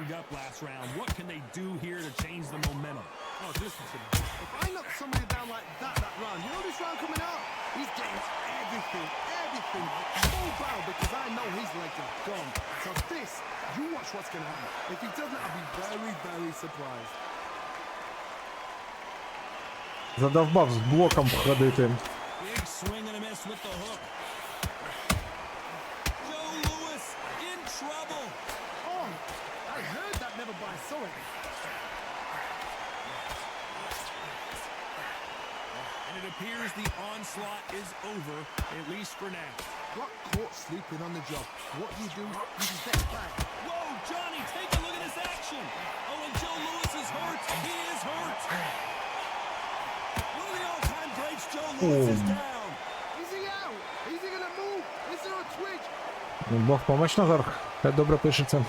banged up last round. What can they do here to change the momentum? Oh, listen to me. If I knock somebody down like that that round, you know this round coming up? He's getting everything, everything. Full bow because I know his legs are gone. So this, you watch what's going to happen. If he doesn't, I'll be very, very surprised. Задовбав з блоком ходити. Big swing and a miss with the hook. appears the onslaught is over, at least for now. Got caught sleeping on the job. What do you do? You step back. Whoa, Johnny, take a look at this action. Oh, and Joe Louis is hurt. He is hurt. One of the all-time greats, Joe Louis, is Oh. down. Is he out? Is he going to move? Is there a twitch? Бог помощь Назар. Хай добре пишеться.